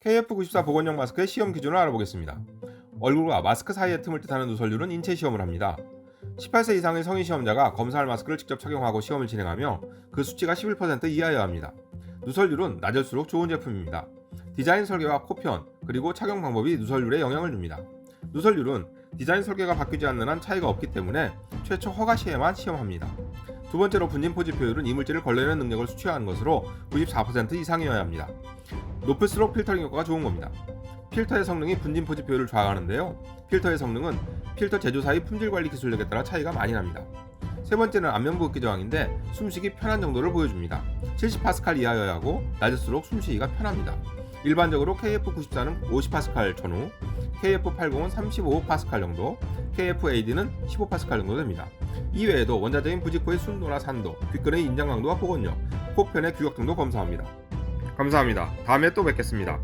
KF94 보건용 마스크의 시험 기준을 알아보겠습니다. 얼굴과 마스크 사이의 틈을 뜻하는 누설률은 인체 시험을 합니다. 18세 이상의 성인 시험자가 검사할 마스크를 직접 착용하고 시험을 진행하며 그 수치가 11% 이하여야 합니다. 누설률은 낮을수록 좋은 제품입니다. 디자인 설계와 코편 그리고 착용 방법이 누설률에 영향을 줍니다. 누설률은 디자인 설계가 바뀌지 않는 한 차이가 없기 때문에 최초 허가 시에만 시험합니다. 두 번째로 분진 포집효율은 이물질을 걸러내는 능력을 수치하는 것으로 94% 이상이어야 합니다. 높을수록 필터링 효과가 좋은 겁니다. 필터의 성능이 분진 포집효율을 좌우하는데요. 필터의 성능은 필터 제조사의 품질 관리 기술력에 따라 차이가 많이 납니다. 세 번째는 안면부 흡기 저항인데 숨쉬기 편한 정도를 보여줍니다. 70파스칼 이하여야 하고 낮을수록 숨쉬기가 편합니다. 일반적으로 KF94는 50파스칼 전후, KF80은 35파스칼 정도, KF80는 15파스칼 정도 됩니다. 이외에도 원자적인 부직포의 순도나 산도, 귓근의 인장 강도와 복원력, 코편의 규격 등도 검사합니다. 감사합니다. 다음에 또 뵙겠습니다.